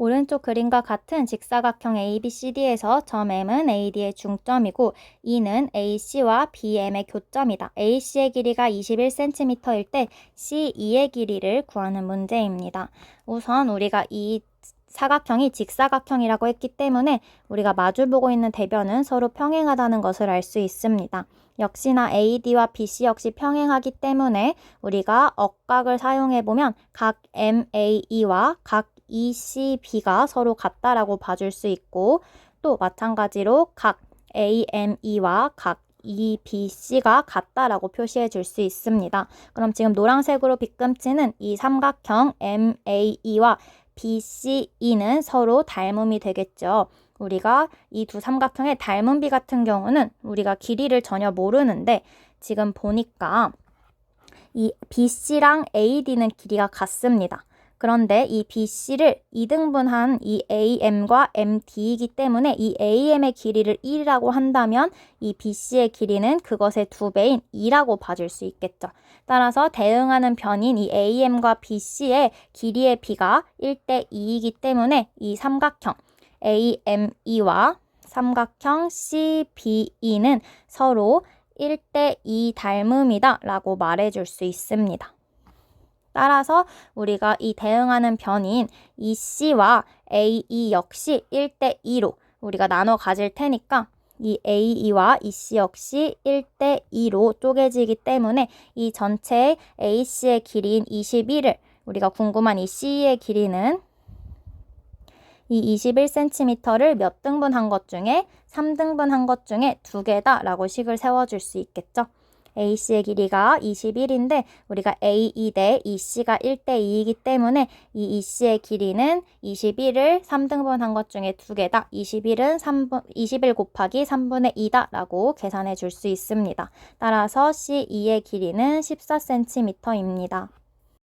오른쪽 그림과 같은 직사각형 ABCD에서 점 M은 AD의 중점이고 E는 AC와 BM의 교점이다. AC의 길이가 21cm일 때 CE의 길이를 구하는 문제입니다. 우선 우리가 이 사각형이 직사각형이라고 했기 때문에 우리가 마주보고 있는 대변은 서로 평행하다는 것을 알 수 있습니다. 역시나 AD와 BC 역시 평행하기 때문에 우리가 억각을 사용해 보면 각 MAE와 각 ECB가 서로 같다라고 봐줄 수 있고 또 마찬가지로 각 AME와 각 EBC가 같다라고 표시해 줄 수 있습니다. 그럼 지금 노란색으로 빗금치는 이 삼각형 MAE와 BCE는 서로 닮음이 되겠죠. 우리가 이 두 삼각형의 닮은 비 같은 경우는 우리가 길이를 전혀 모르는데 지금 보니까 이 BC랑 AD는 길이가 같습니다. 그런데 이 BC를 2등분한 이 AM과 MD이기 때문에 이 AM의 길이를 1이라고 한다면 이 BC의 길이는 그것의 두 배인 2라고 봐줄 수 있겠죠. 따라서 대응하는 변인 이 AM과 BC의 길이의 비가 1대 2이기 때문에 이 삼각형 AME와 삼각형 CBE는 서로 1대 2 닮음이다 라고 말해줄 수 있습니다. 따라서 우리가 이 대응하는 변인 이 C와 AE 역시 1대 2로 우리가 나눠 가질 테니까 이 AE와 이 C 역시 1대 2로 쪼개지기 때문에 이 전체의 AC의 길이인 21을 우리가 궁금한 이 C의 길이는 이 21cm를 몇 등분 한 것 중에 3등분 한 것 중에 두 개다 라고 식을 세워줄 수 있겠죠. AC의 길이가 21인데 우리가 AE 대 EC가 1대 2이기 때문에 이 EC의 길이는 21을 3등분 한 것 중에 두 개다. 21은 3분, 21 곱하기 3분의 2다 라고 계산해 줄 수 있습니다. 따라서 CE의 길이는 14cm입니다.